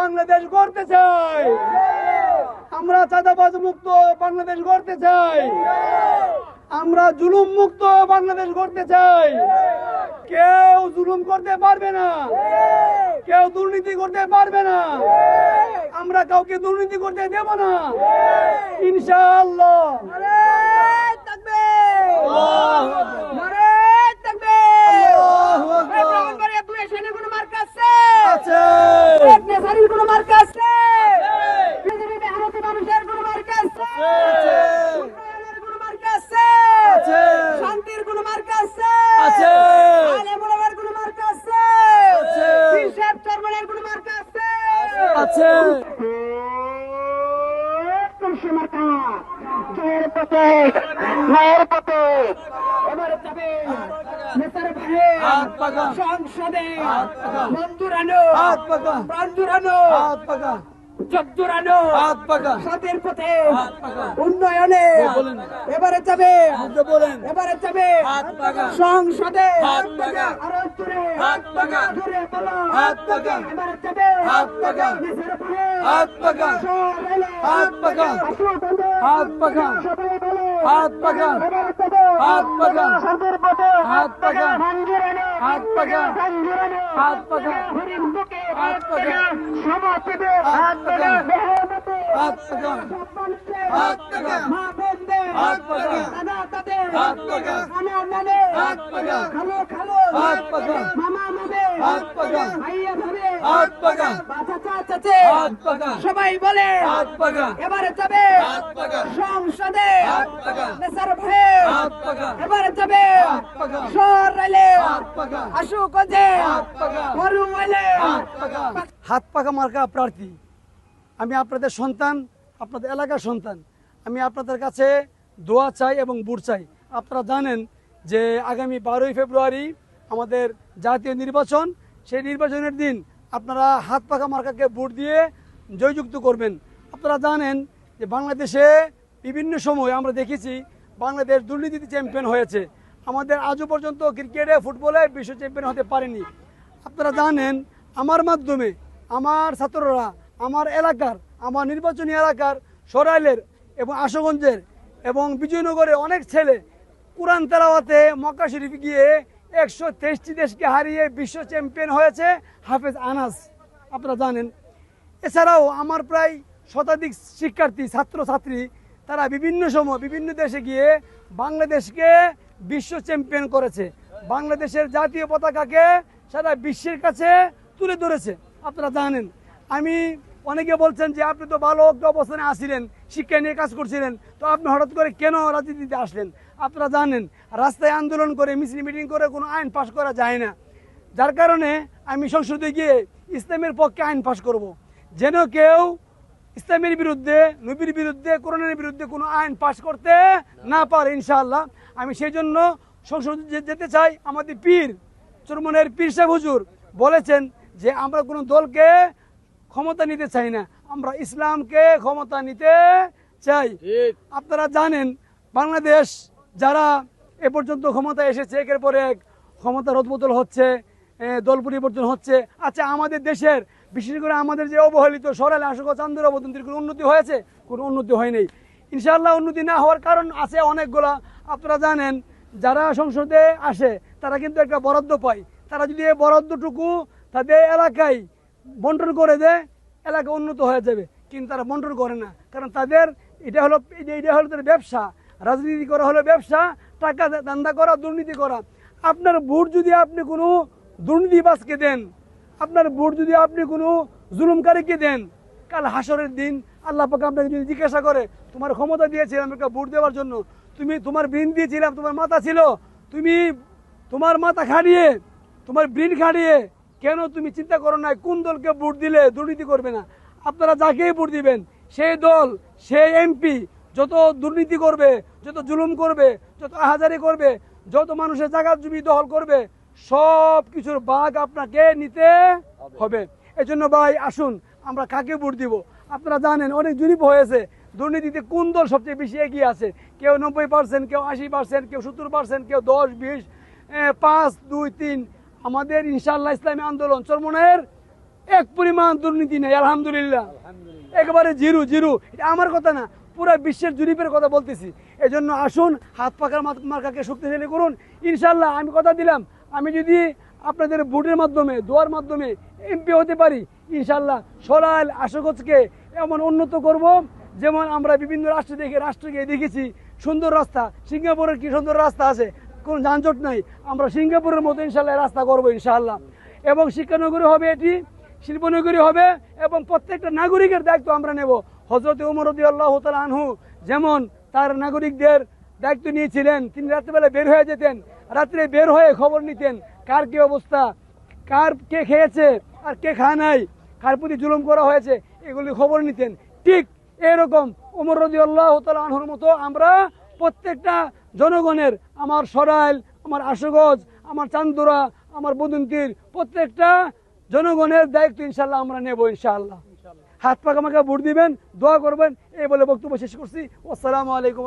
বাংলাদেশ গড়তে চাই। আমরা চাঁদাবাজ মুক্ত বাংলাদেশ গড়তে চাই। আমরা জুলুম মুক্ত বাংলাদেশ গড়তে চাই। কেউ জুলুম করতে পারবে না। কেউ দুর্নীতি করতে পারবে না। আমরা কাউকে দুর্নীতি করতে দেব না। ইনশাআল্লাহ আল্লাহু আকবার। আছে আছে। শান্তির কোন মার্কা আছে। আছে। আলেম ওলামার কোন মার্কা আছে। আছে। পীর সাহেব কোন মার্কা আছে। আছে। জয়ের পথে ন্যায়ের পথে এবারে যাবে নেতার ভাই পাকা। সংসদে হাত বন্ধুরানো পাকা চোদ্দুরানো সতের পথে উন্নয়নে এবারে যাবে এবারে যাবে। সংসদে হাত পাকা। হাত পাকা। হাত পাকা। এবারে যাবে হাত পাকা। নিচের পরে হাত পাকা। সরেলে। হাত পাকা। আসো বন্ধু। হাত পাকা। সবাই বলো। হাত পাকা। এবারে যাবে হাত পাকা। সতের পথে হাত পাকা। মঞ্জুরানো। হাত পাকা। মঞ্জুরানো। হাত পাকা। হরিণ বুকে হাত পাকা। সমাজে হাত পাকা। মেহনতে হাত পাকা। সবাই বলে হাত এবারে যাবে হাত পাকা। সংসদে। এবারে যাবে সরাইলে হাত পাকা মার্কা প্রার্থী আমি আপনাদের সন্তান আপনাদের এলাকার সন্তান আমি আপনাদের কাছে দোয়া চাই এবং বুট চাই আপনারা জানেন যে আগামী বারোই ফেব্রুয়ারি আমাদের জাতীয় নির্বাচন সেই নির্বাচনের দিন আপনারা হাত পাখা মার্কাকে ভোট দিয়ে জয়যুক্ত করবেন। আপনারা জানেন যে বাংলাদেশে বিভিন্ন সময় আমরা দেখেছি বাংলাদেশ দুর্নীতিতে চ্যাম্পিয়ন হয়েছে। আমাদের আজও পর্যন্ত ক্রিকেটে, ফুটবলে বিশ্ব চ্যাম্পিয়ন হতে পারেনি। আপনারা জানেন আমার মাধ্যমে আমার ছাত্ররা, আমার এলাকার, আমার নির্বাচনী এলাকার, সরাইলের এবং আশুগঞ্জের এবং বিজয়নগরে অনেক ছেলে কোরআন তেলাওয়াতে মক্কা শরীফ গিয়ে একশো তেইশটি দেশকে হারিয়ে বিশ্ব চ্যাম্পিয়ন হয়েছে হাফেজ আনাস। আপনারা জানেন। এছাড়াও আমার প্রায় শতাধিক শিক্ষার্থী ছাত্র ছাত্রী তারা বিভিন্ন সময় বিভিন্ন দেশে গিয়ে বাংলাদেশকে বিশ্ব চ্যাম্পিয়ন করেছে। বাংলাদেশের জাতীয় পতাকাকে সারা বিশ্বের কাছে তুলে ধরেছে। আপনারা জানেন, আমি অনেকে বলছেন যে, আপনি তো ভালো অবস্থানে আসছিলেন শিক্ষা নিয়ে কাজ করছিলেন, তো আপনি হঠাৎ করে কেন রাজনীতিতে আসলেন? আপনারা জানেন রাস্তায় আন্দোলন করে মিছিল মিটিং করে কোনো আইন পাশ করা যায় না। যার কারণে আমি সংসদে গিয়ে ইসলামের পক্ষে আইন পাশ করব। যেন কেউ ইসলামের বিরুদ্ধে নবীর বিরুদ্ধে কোরআনের বিরুদ্ধে কোনো আইন পাশ করতে না পারে ইনশাআল্লাহ। আমি সেই জন্য সংসদে যেতে চাই আমাদের পীর চরমনের পীর সাহেব হুজুর বলেছেন যে আমরা কোনো দলকে ক্ষমতা নিতে চাই না আমরা ইসলামকে ক্ষমতা নিতে চাই। আপনারা জানেন বাংলাদেশ যারা এ পর্যন্ত ক্ষমতা এসেছে, একের পর এক ক্ষমতা রদবদল হচ্ছে দল পরিবর্তন হচ্ছে। আচ্ছা আমাদের দেশের, বিশেষ করে আমাদের যে অবহেলিত সরালে আশোক চান্দুর অবতন্ত্রীর কোনো উন্নতি হয়েছে? কোনো উন্নতি হয়নি ইনশাআল্লাহ উন্নতি না হওয়ার কারণ আছে অনেকগুলা। আপনারা জানেন, যারা সংসদে আসে, তারা কিন্তু একটা বরাদ্দ পায়। তারা যদি এই বরাদ্দটুকু তাদের এলাকায় বন্টন করে দেয়, এলাকা উন্নত হয়ে যাবে। কিন্তু তারা বন্টন করে না। কারণ তাদের, এটা হলো এটা- এটা হলো তাদের ব্যবসা। রাজনীতি করা হলো ব্যবসা, টাকা দান্দা করা, দুর্নীতি করা। আপনার ভোট যদি আপনি কোনো দুর্নীতিবাজকে দেন, আপনার ভোট যদি আপনি কোনো জুলুমকারীকে দেন, কাল হাসরের দিন আল্লাহ পাকে আপনাকে যদি জিজ্ঞাসা করে, তোমার ক্ষমতা দিয়েছিলাম একটা ভোট দেওয়ার জন্য, তুমি তোমার ব্রিন দিয়েছিলাম তোমার মাথা ছিল, তুমি তোমার মাথা খাড়িয়ে তোমার ব্রিন খাড়িয়ে কেন তুমি চিন্তা করো না কোন দলকে ভোট দিলে দুর্নীতি করবে না? আপনারা যাকেই ভোট দিবেন, সেই দল, সেই এমপি যত দুর্নীতি করবে যত জুলুম করবে যত আহাজারি করবে যত মানুষের জায়গা জমি দখল করবে সব কিছুর বাঘ আপনাকে নিতে হবে। এই জন্য ভাই আসুন আমরা কাকে ভোট দিব? আপনারা জানেন অনেক জরিপ হয়েছে। দুর্নীতিতে কোন দল সবচেয়ে বেশি এগিয়ে আছে? কেউ নব্বই পার্সেন্ট কেউ আশি পার্সেন্ট কেউ সত্তর পার্সেন্ট কেউ দশ বিশ পাঁচ দুই তিন। আমাদের ইনশাআল্লাহ ইসলামী আন্দোলন চরমনের এক পরিমাণ দুর্নীতি নেই আলহামদুলিল্লাহ। একেবারে জিরু জিরু। এটা আমার কথা না পুরো বিশ্বের জরিপের কথা বলতেছি। এজন্য আসুন, হাত পাখার মার্কাকে শক্তিশালী করুন। ইনশাল্লাহ আমি কথা দিলাম। আমি যদি আপনাদের ভোটের মাধ্যমে, দোয়ার মাধ্যমে এমপি হতে পারি, ইনশাল্লাহ সরাইল আশুগঞ্জকে এমন উন্নত করব, যেমন আমরা বিভিন্ন রাষ্ট্র দেখে, রাষ্ট্র গিয়ে দেখেছি। সুন্দর রাস্তা। সিঙ্গাপুরের কি সুন্দর রাস্তা আছে? কোনো যানজট নাই। আমরা সিঙ্গাপুরের মতো ইনশাল্লাহ রাস্তা করব ইনশাআল্লাহ এবং শিক্ষানগরী হবে এটি, শিল্পনগরী হবে, এবং প্রত্যেকটা নাগরিকের দায়িত্ব আমরা নেব। হজরত উমর রদি আল্লাহ আনহু যেমন তার নাগরিকদের দায়িত্ব নিয়েছিলেন, তিনি রাত্রেবেলা বের হয়ে যেতেন, রাত্রে বের হয়ে খবর নিতেন কার কি অবস্থা, কার কে খেয়েছে আর কে খায় নাই, কার প্রতি জুলুম করা হয়েছে, এগুলি খবর নিতেন। ঠিক এরকম উমর রদি আল্লাহ আনহুর মতো আমরা প্রত্যেকটা জনগণের, আমার সরাইল, আমার আশুগজ, আমার চান্দুরা, আমার বদন্তির প্রত্যেকটা জনগণের দায়িত্ব ইনশাল্লাহ আমরা নেব ইনশাআল্লাহ। হাত পাকা মাকা ভোট দিবেন দোয়া করবেন এই বলে বক্তব্য শেষ করছি। আসসালামু আলাইকুম।